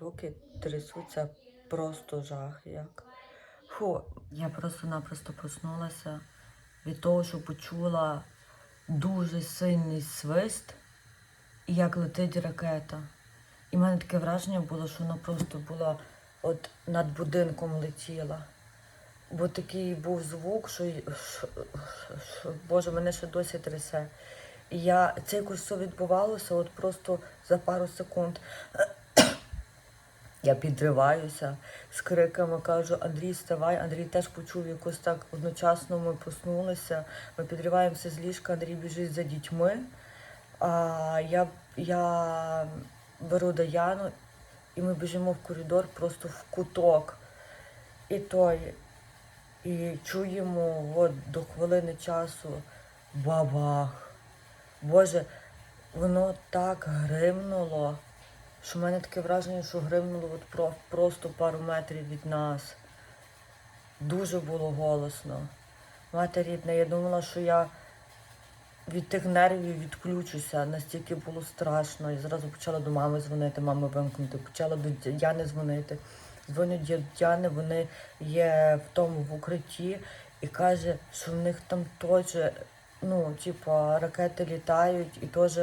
Руки трясуться просто жах як. Фу, я просто-напросто проснулася від того, що почула дуже сильний свист, як летить ракета. І в мене таке враження було, що вона просто була от над будинком летіла. Бо такий був звук, що, що, що Боже, мене ще досі трясе. І я це якось все відбувалося от просто за пару секунд. Я підриваюся з криками, кажу, Андрій, вставай. Андрій теж почув якось так одночасно ми проснулися. Ми підриваємося з ліжка, Андрій біжить за дітьми. А я, я беру Даяну і ми біжимо в коридор просто в куток. І той, і чуємо от до хвилини часу бабах. Боже, воно так гримнуло, що в мене таке враження, що гримнуло от про, просто пару метрів від нас. Дуже було голосно. Мати рідна, я думала, що я від тих нервів відключуся, настільки було страшно. Я зразу почала до мами дзвонити, мами вимкнути, почала до Дяни дзвонити. Дзвоню до вони є в тому в укритті і каже, що в них там теж, ну, типу, ракети літають і теж,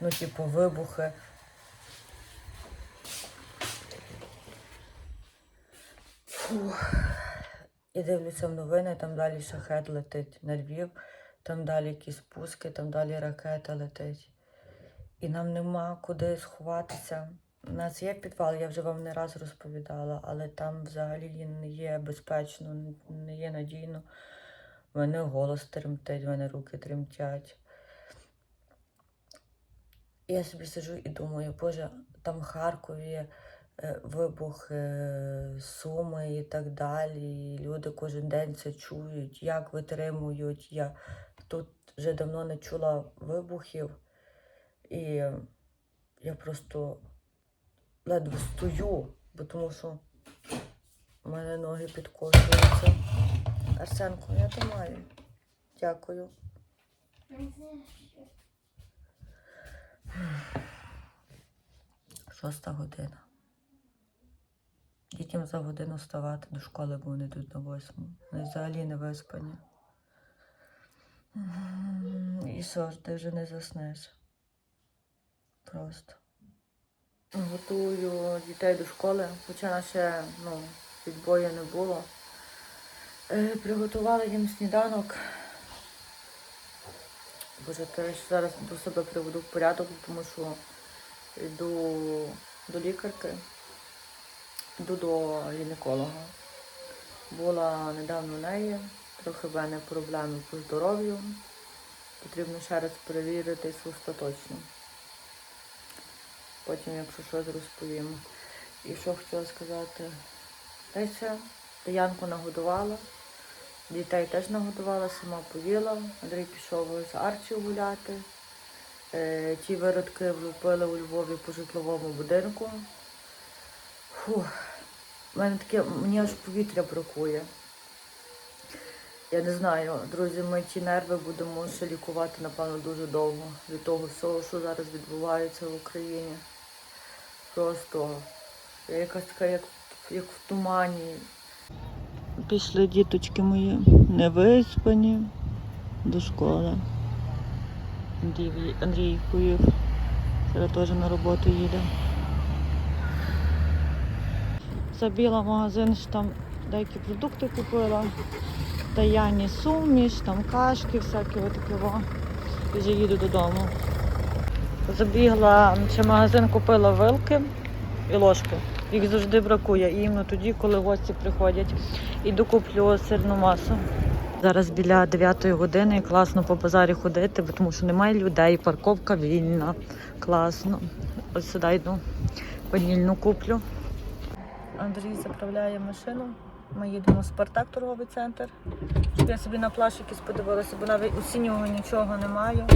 ну, типу, вибухи. Фух. І дивлюся в новини, там далі шахет летить на Львів, там далі якісь пуски, там далі ракета летить. І нам нема куди сховатися. У нас є підвал, я вже вам не раз розповідала, але там взагалі не є безпечно, не є надійно. У мене голос тремтить, в мене руки тремтять. Я собі сиджу і думаю, Боже, там в Харкові е, вибух е, Суми і так далі. Люди кожен день це чують, як витримують. Я тут вже давно не чула вибухів, і я просто ледве стою, бо тому що в мене ноги підкошуються. Арсенко, я то маю. Дякую. Шоста година. Дітям за годину вставати до школи, бо вони йдуть на восьму. Вони взагалі не виспані. І ти вже не заснеш. Просто. Готую дітей до школи, хоча ще ну, відбою не було. Е, Приготувала їм сніданок. Боже, я зараз до себе приведу в порядок, тому що йду до лікарки, йду до гінеколога. Була недавно у неї, трохи в мене проблеми по здоров'ю. Потрібно ще раз перевіритись остаточно. Потім, якщо щось розповім. І що хотіла сказати? Та все. Янку нагодувала, дітей теж нагодувала, сама поїла. Андрій пішов з Арчі гуляти. Е, ті виродки влупили у Львові по житловому будинку. Фух, мене таке, мені аж повітря бракує. Я не знаю, друзі, ми ті нерви будемо ще лікувати, напевно, дуже довго від того всього, що зараз відбувається в Україні. Просто якась така, як, як в тумані. Пішли діточки мої невиспані до школи. Андрій, поїв. Зараз теж на роботу їде. Забіла магазин, що там деякі продукти купила. Даяні суміш, там кашки, всякі отакі. І вже їду додому. Забігла ще магазин, купила вилки і ложки. Їх завжди бракує, і іменно тоді, коли гості приходять. Іду куплю сирну масу. Зараз біля 9 години класно по базарі ходити, бо тому що немає людей, парковка вільна. Класно. Ось сюди йду. Ванільну куплю. Андрій заправляє машину. Ми їдемо в Спартак торговий центр. Щоб я собі на плащ якийсь подивилася, бо навіть у синього нічого немає.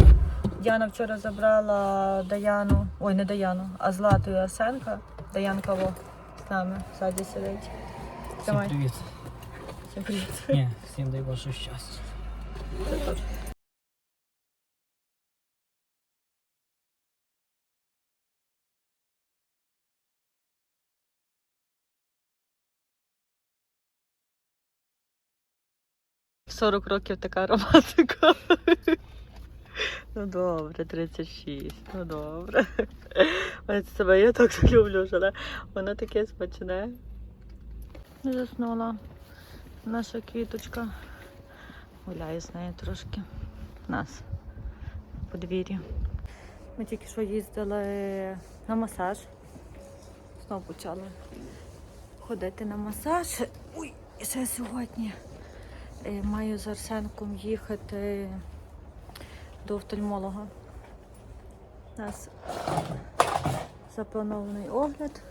Діана вчора забрала Даяну, ой, не Даяну, а Злату і Арсенка. Даянка во з нами ззаді сидить. Всім Тримай. привіт. Всім привіт. Ні, всім дай Боже щастя. В 40 років така романтика. Ну добре, 36, ну добре. Ось себе я так люблю, але воно таке смачне. Заснула наша квіточка. Гуляю з нею трошки. У нас в подвір'ї. Ми тільки що їздили на масаж. Знову почали ходити на масаж. Ой, ще сьогодні е, маю з Арсенком їхати до офтальмолога. У нас запланований огляд.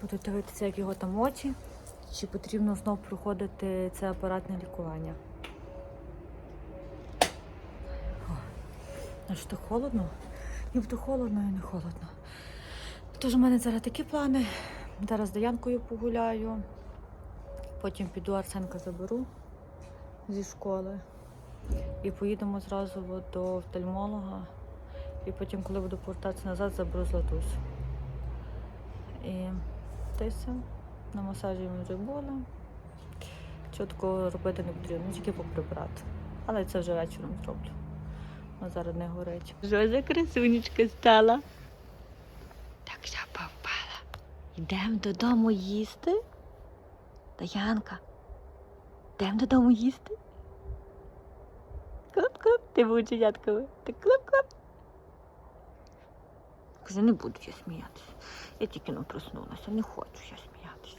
Буду дивитися, як його там очі. Чи потрібно знов проходити це апаратне лікування. О, а так холодно? Нібито холодно і не холодно. Тож у мене зараз такі плани. Зараз з Даянкою погуляю. Потім піду Арсенка заберу зі школи. І поїдемо зразу до офтальмолога. І потім, коли буду повертатися назад, заберу Златусю. І та. На масажі ми вже були. Чітко робити не потрібно, тільки поприбрати. Але це вже вечором зроблю. Вона зараз не горить. Що за красунечка стала? Так я попала. Йдемо додому їсти. Таянка. Йдемо додому їсти. Клоп-клоп, ти будеш ятками. Ти клоп-клоп. Каже, не буду я сміятися. Я тільки не проснулася, не хочу я сміятися.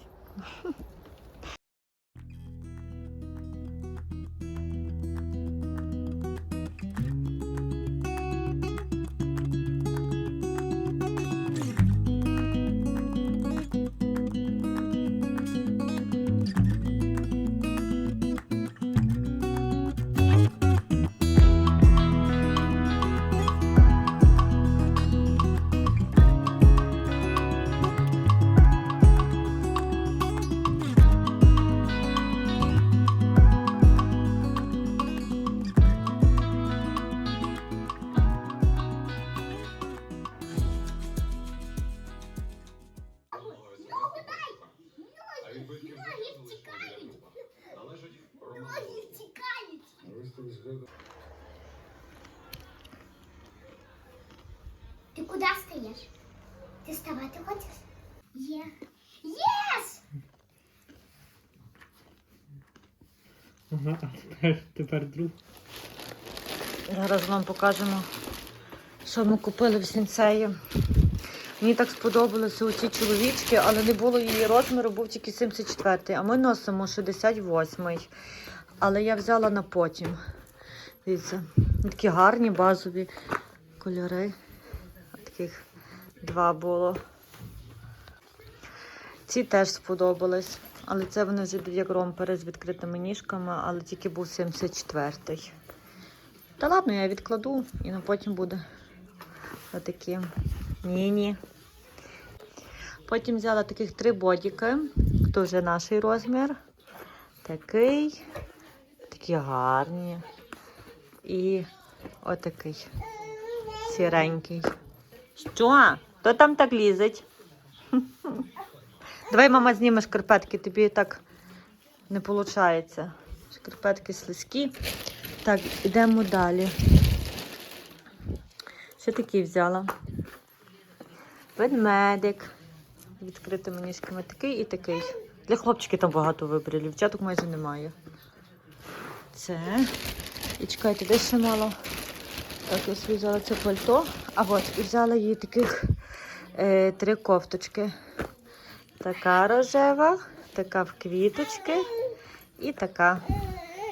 Ти ставати хочеш? Є. Єс! Ага, а тепер, тепер друг. Зараз вам покажемо, що ми купили в сінцеї. Мені так сподобалися оці чоловічки, але не було її розміру, був тільки 74 а ми носимо 68 Але я взяла на потім. Дивіться, такі гарні базові кольори. Таких два було. Ці теж сподобались, але це вони вже як ромпери з відкритими ніжками, але тільки був 74-й. Та ладно, я відкладу і на потім буде отакі міні. Потім взяла таких три бодіки. Дуже наш розмір. Такий, такі гарні. І отакий сіренький. Що? Хто там так лізить? Давай, мама, зніме шкарпетки, тобі так не виходить. Шкарпетки слизькі. Так, йдемо далі. Ще такі взяла. Ведмедик. Відкритими ніжками такий і такий. Для хлопчиків там багато виборів, дівчаток майже немає. Це. І чекайте, десь ще мало. Так, я собі взяла це пальто. А от, і взяла їй таких е, три кофточки. Така рожева, така в квіточки і така.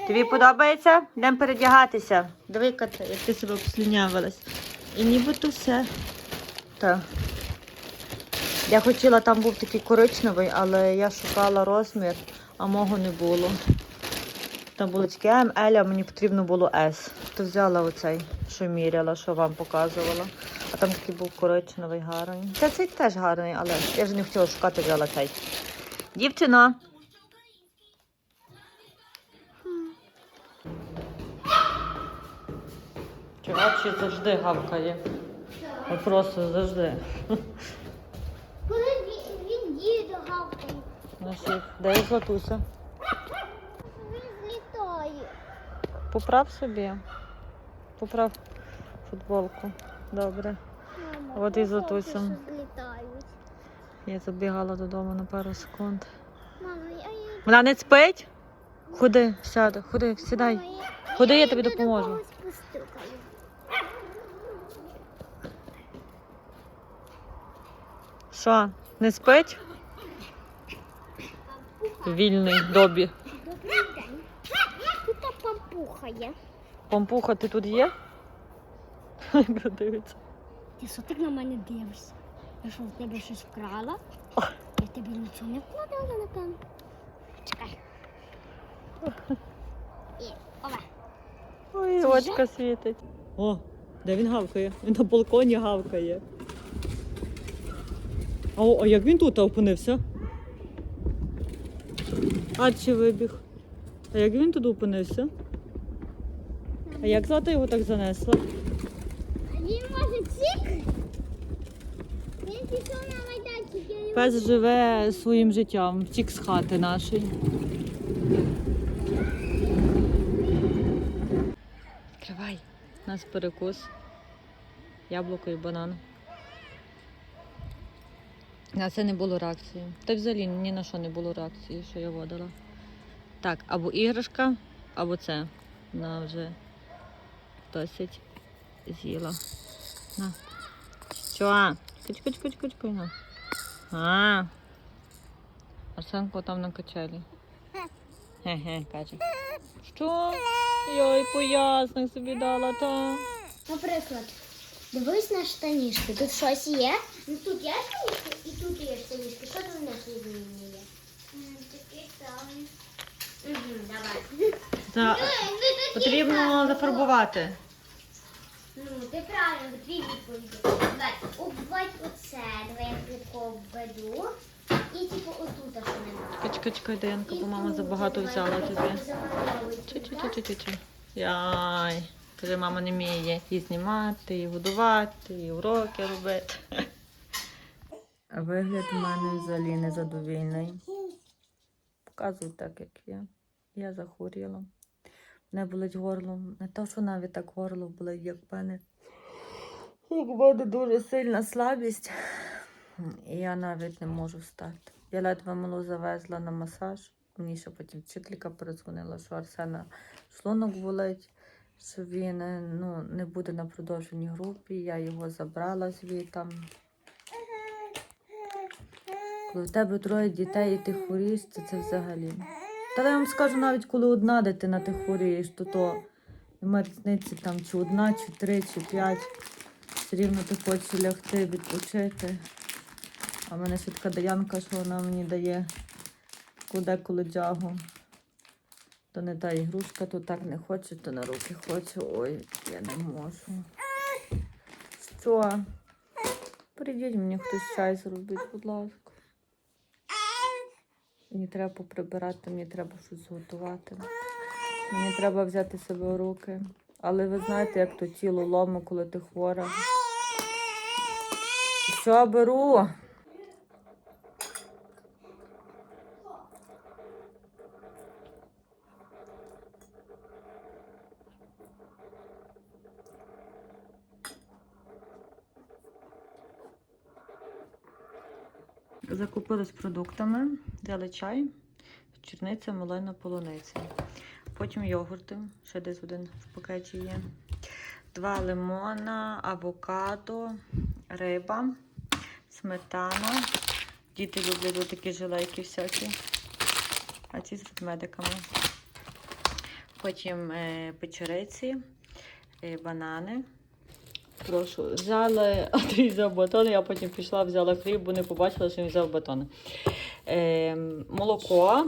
Тобі подобається? Йдемо передягатися. Диви, як ти себе обслюнявилась. І нібито все. Так. Я хотіла, там був такий коричневий, але я шукала розмір, а мого не було. Там було тільки М, а мені потрібно було S. То взяла оцей, що міряла, що вам показувала. А там такий був коричневий гарний. Та цей теж гарний, але я вже не хотіла шукати взяла цей. Дівчина. Чувачі завжди гавкає. Просто завжди. Коли він діє гавкає. Де є златуся? Він злітає. Поправ собі. Поправ футболку. Добре. Мама, От і що злітають. Я забігала додому на пару секунд. Мама, я, я, Вона не спить? Ходи, сяди, ходи, сідай. Ходи, я тобі допоможу. Що, не спить? Вільний добі. Добрий день. Тут пампуха є. Помпуха, ти тут є? Як дивиться. Ти що так на мене дивишся? Я що в тебе щось вкрала? Я тобі нічого не вкладала, напевно. Чекай. І ова. Ой, Це очка світить. О, де він гавкає? Він на балконі гавкає. О, а як він тут опинився? А чи вибіг? А як він тут опинився? А як Злата його так занесла? Він може цік? Він пішов на майданчик. Я його... Пес живе своїм життям, втік з хати нашої. Тривай. У нас перекус. Яблуко і банан. На це не було реакції. Та взагалі ні на що не було реакції, що я водила. Так, або іграшка, або це. Вона вже досить з'їла. На. Що? Куч, куч, куч, куч, куч. на. А. Арсенко там на качелі. Хе-хе, каже. Що? Йой, поясник собі дала, та. Наприклад, дивись на штанішки. Тут щось є. Ну тут є штанішки і тут є штанішки. Що тут у нас відмінні є? Такі самі. Угу, давай. Та, потрібно зафарбувати. Ну, ти правильно, дві відповіді. Давай, обводь оце, давай я тако обведу. І типу отут аж не Чекай, чекай, Даянка, бо мама забагато взяла тобі. Чу-чу-чу-чу-чу. Яй. Каже, мама не вміє і знімати, і годувати, і уроки робити. Вигляд в мене взагалі незадовільний. Показую так, як є. Я захворіла. Мене болить горло. Не то, що навіть так горло болить, як в мене. Як в мене дуже сильна слабість. І я навіть не можу встати. Я ледве малу завезла на масаж. Мені ще потім вчителька передзвонила, що Арсена шлунок болить, що він е, ну, не буде на продовженій групі. Я його забрала звідти. Коли в тебе троє дітей і ти хворієш, це, це взагалі. Та я вам скажу, навіть коли одна дитина ти хворієш, то то немає різниці там чи одна, чи три, чи п'ять. Все рівно ти хочеш лягти, відпочити. А в мене ще така даянка, що вона мені дає куди коли джагу. То не та ігрушка, то так не хоче, то на руки хоче. Ой, я не можу. Що? Прийдіть мені хтось чай зробить, будь ласка. Мені треба поприбирати, мені треба щось зготувати. Мені треба взяти себе в руки. Але ви знаєте, як то тіло ломо, коли ти хвора. Що беру? Закупились продуктами, взяли чай, черниця, малина, полуниця. Потім йогурти, ще десь один в пакеті є. Два лимона, авокадо, риба, сметана. Діти люблять такі жилейки всякі. А ці з ведмедиками. Потім е, печериці, е, банани. Прошу, взяли Андрій взяв батон, я потім пішла, взяла хліб, бо не побачила, що він взяв батон. Е, молоко.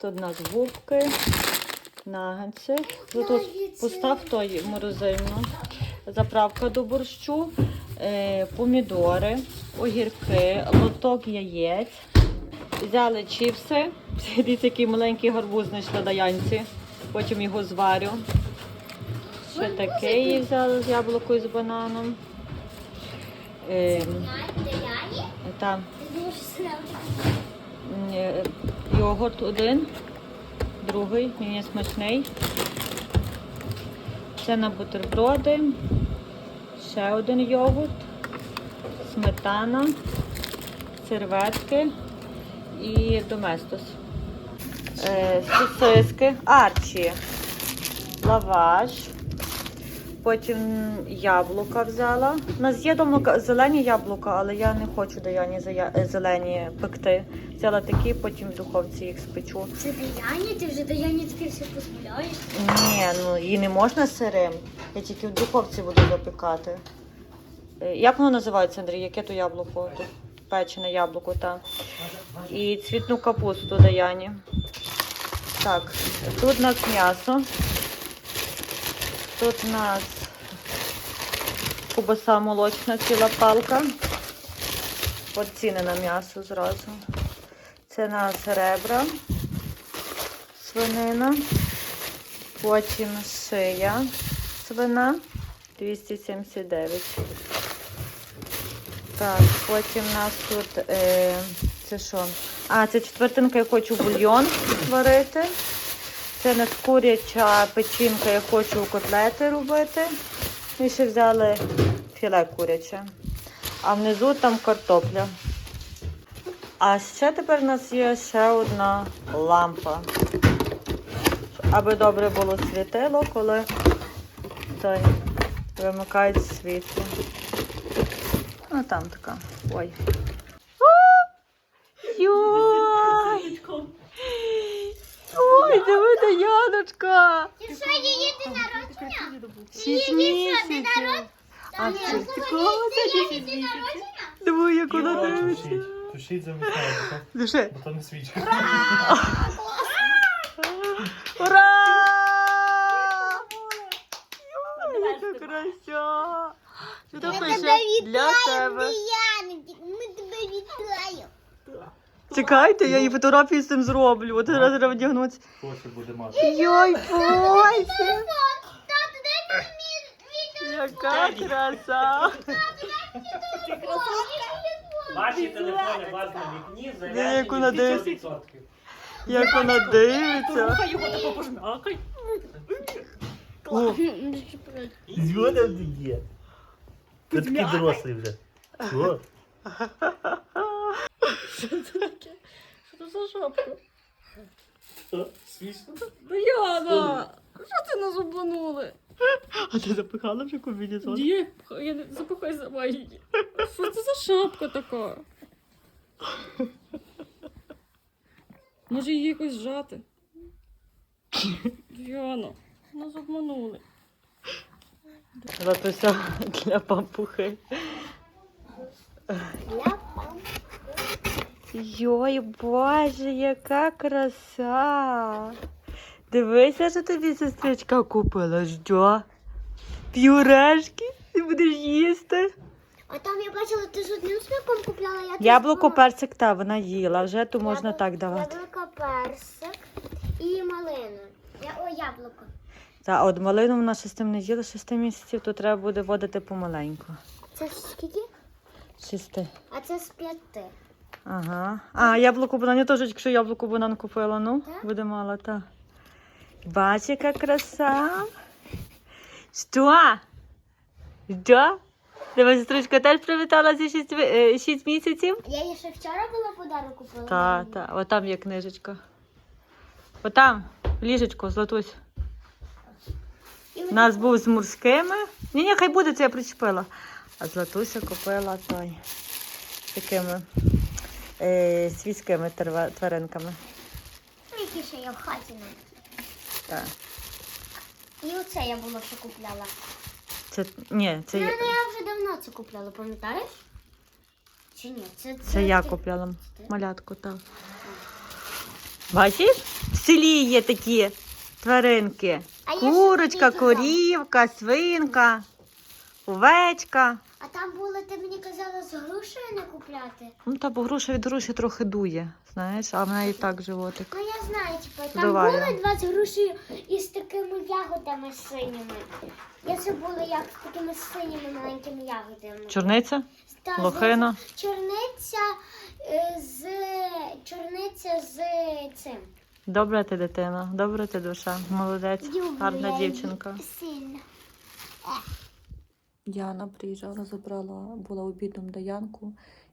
Тут у нас губки, нагетси. Тут постав той морозильну. Заправка до борщу, е, помідори, огірки, лоток яєць. Взяли чіпси. Дивіться, який маленький гарбуз знайшла даянці. Потім його зварю. Ще таке їй взяли з яблуко і з бананом. Ем, сильно. е, йогурт один, другий, він є смачний. Це на бутерброди. Ще один йогурт, сметана, серветки і доместос. Е, сосиски, арчі, лаваш. Потім яблука взяла. У нас є дома зелені яблука, але я не хочу Даяні зая- е, зелені пекти. Взяла такі, потім в духовці їх спечу. Це Даяні? Ти вже Даяні таке все дозволяєш? Ні, ну її не можна сирим. Я тільки в духовці буду запікати. Е, Як воно називається, Андрій? Яке то яблуко? Тут печене яблуко, так. І цвітну капусту Даяні. Так, тут у нас м'ясо. Тут у нас кубаса молочна ціла палка. От ціни на м'ясо зразу. Це нас ребра, свинина. Потім шия свина 279. Так, потім у нас тут е, це що? А, це четвертинка, я хочу бульйон варити. Це нас куряча печінка, я хочу котлети робити. Ми ще взяли філе куряче. А внизу там картопля. А ще тепер у нас є ще одна лампа аби добре було світило, коли той вимикають світло. Ну там така. Ой. О! Йой! Ой, диви, Яночка! Ти що, її день народження? Шість місяців. А це такого це шість місяців. Диви, як вона дивиться. Тушіть замість Душе. бо то не свічка. Ура! Ой, яка краса! Що там пише? Для тебе. Даяні, ми тебе вітаємо. Чекайте, я їй фотографію з цим зроблю. От зараз треба вдягнутися. Кофе буде мати. Йой, мені відео. Яка краса! Ваші телефони у вас на вікні Де, як вона заряджені дивиться? 100%. Як вона дивиться. його тако пожмякай. О, Згода є. Ти такий дорослий вже. О, Що це за шапка? Що? Смішно? Даяна! Що це нас обманули? а ти запихала вже комбінезон? Ні, я не запихай сама її. Що це за шапка така? Може її якось зжати? Діана, нас обманули. Латуся для пампухи. Йой, боже, яка краса! Дивися, що тобі сестричка купила. Що? Пюрешки? Ти будеш їсти? А там я бачила, ти з одним смаком купляла. Я Яблуко, персик, та вона їла, вже то можна Яблуко- так давати. Яблуко, персик і малину. Я, о, яблуко. Та от малину вона ще з тим не їла, шести місяців, то треба буде водити помаленьку. Це скільки? Шести. А це з п'яти. Ага. А, яблуко банан. Я теж, якщо яблуко банан купила, ну, Так? буде мало, та. Бач, яка краса. Що? Що? Тебе сестричка теж привітала зі 6, 6 місяців? Я їй ще вчора була подарок купила. Та, та, отам є книжечка. Отам, ліжечко, Златусь. У нас був з морськими. Ні, ні, хай буде, це я причепила. А Златуся купила той такими е, свійськими тваринками. які ще є в хаті навіть. Так. І оце я була ще купляла. Це, ні, це, Ну, я- ну, я вже давно це купляла, пам'ятаєш? Чи ні? Це, це, це я ти- купляла малятку, так. Бачиш? В селі є такі тваринки. А я ще Курочка, собі казала. корівка, свинка. Овечка. А там було, ти мені казала, з грушею не купляти. Ну та бо груша від груші трохи дує, знаєш, а в неї так животик. Ну я знаю, типу, там Здуває. були два з грушею із такими ягодами синіми. Я забула, як з такими синіми маленькими ягодами. Чорниця? Та, Лохина? з- Чорниця е, з чорниця з цим. Добра ти дитина, добра ти душа, молодець, гарна дівчинка. Сильно. Діана приїжджала, забрала, була обідом до Янку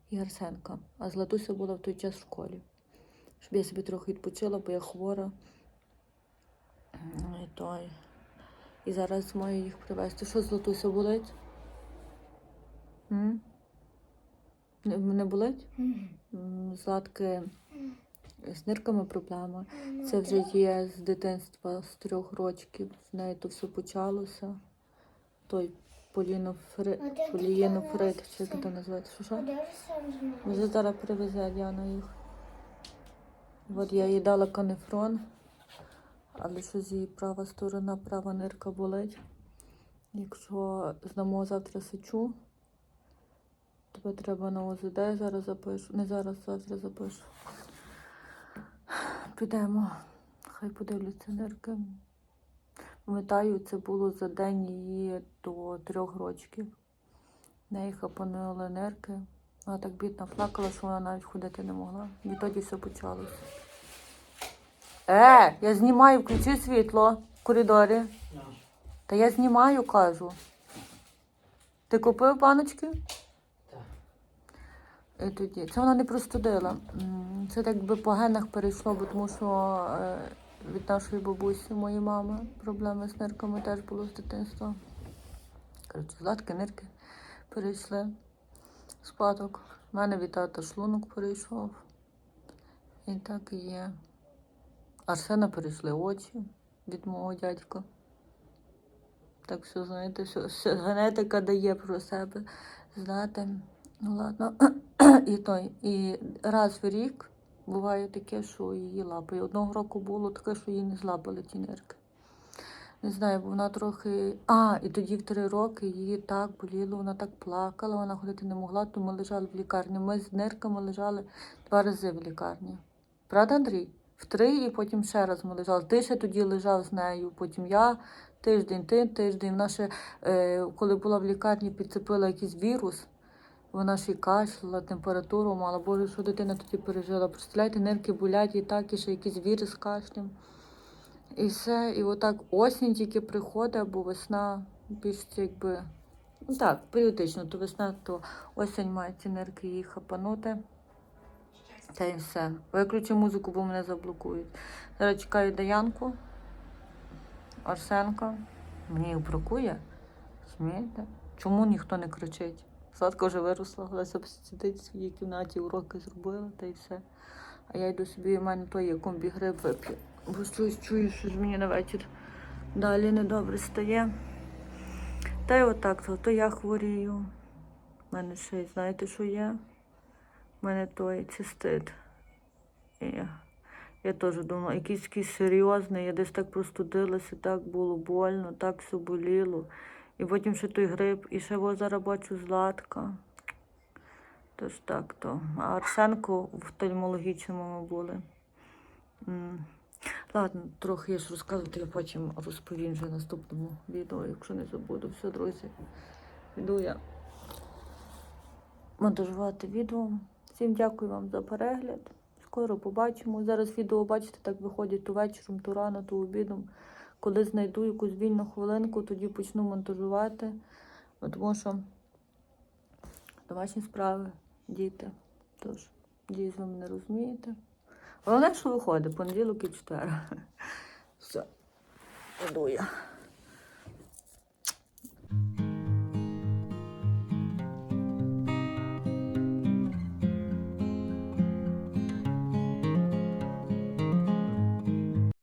і Арсенка, а Златуся була в той час в школі. Щоб я собі трохи відпочила, бо я хвора. Ну, І, той. і зараз маю їх привезти. Що Златуся болить? М? Не, не болить? Златки з нирками проблема. Це вже є з дитинства, з трьох років. В неї то все почалося. Той полінофрит, А полієнофрит, чи як це називається? Що, що? Вже зараз привезе Діана їх. От я їй дала канефрон, але щось її права сторона, права нирка болить. Якщо здамо завтра сечу, тебе треба на ОЗД, зараз запишу. Не зараз, завтра запишу. Підемо. Хай подивляться нирки. Пам'ятаю, це було за день її до трьох рочків. В неї хапанули нирки. Вона так бідно плакала, що вона навіть ходити не могла. Відтоді все почалося. Е, я знімаю, включи світло в коридорі. Та я знімаю, кажу. Ти купив баночки? І тоді. Це вона не простудила. Це так би по генах перейшло, бо тому що е, від нашої бабусі, моєї мами, проблеми з нирками теж було з дитинства. Коротше, златки, нирки перейшли. Спадок. У мене від тата шлунок перейшов. І так і є. Арсена перейшли очі від мого дядька. Так все, знаєте, все, все генетика дає про себе знати. Ну ладно. і той. І раз в рік буває таке, що її лапає. Одного року було таке, що її не злапали ті нирки. Не знаю, бо вона трохи. А, і тоді в три роки її так боліло, вона так плакала, вона ходити не могла, то ми лежали в лікарні. Ми з нирками лежали два рази в лікарні. Правда, Андрій? В три і потім ще раз ми лежали. Ти ще тоді лежав з нею, потім я тиждень, ти тиждень. Вона ще, е, коли була в лікарні, підцепила якийсь вірус. Вона ще й кашляла, температуру мала. Боже, що дитина тоді пережила. Представляєте, нирки болять і так, і ще якийсь вірус з кашлем. І все, і отак осінь тільки приходить, або весна більш якби. Ну так, періодично, то весна, то осінь має ці нирки її хапанути. Та й все. Виключу музику, бо мене заблокують. Зараз чекаю Даянку, Арсенка. Мені їх бракує. Смієте? Чому ніхто не кричить? Сладка вже виросла, Леся сидить в своїй кімнаті, уроки зробила та й все. А я йду собі, у мене той є комбігриб вип'ю. Бо щось чую, що ж мені на вечір далі недобре стає. Та й отак, то, то я хворію. У мене ще, знаєте, що є? У мене той цистит. І я, я теж думала, якийсь якийсь серйозний, я десь так простудилася, так було больно, так все боліло. І потім ще той гриб, і ще зараз бачу златка. Тож так то. А Арсенко в офтальмологічному ми були. Ладно, трохи я ж розказувати, я потім розповім вже в наступному відео, якщо не забуду. Все, друзі. Йду я монтажувати відео. Всім дякую вам за перегляд. Скоро побачимо. Зараз відео, бачите, так виходять то вечором, то рано, то обідом. Коли знайду якусь вільну хвилинку, тоді почну монтажувати. Тому що домашні справи, діти. Тож, надіюсь, ви мене розумієте. Головне, що виходить, понеділок і четвер. Все, іду я.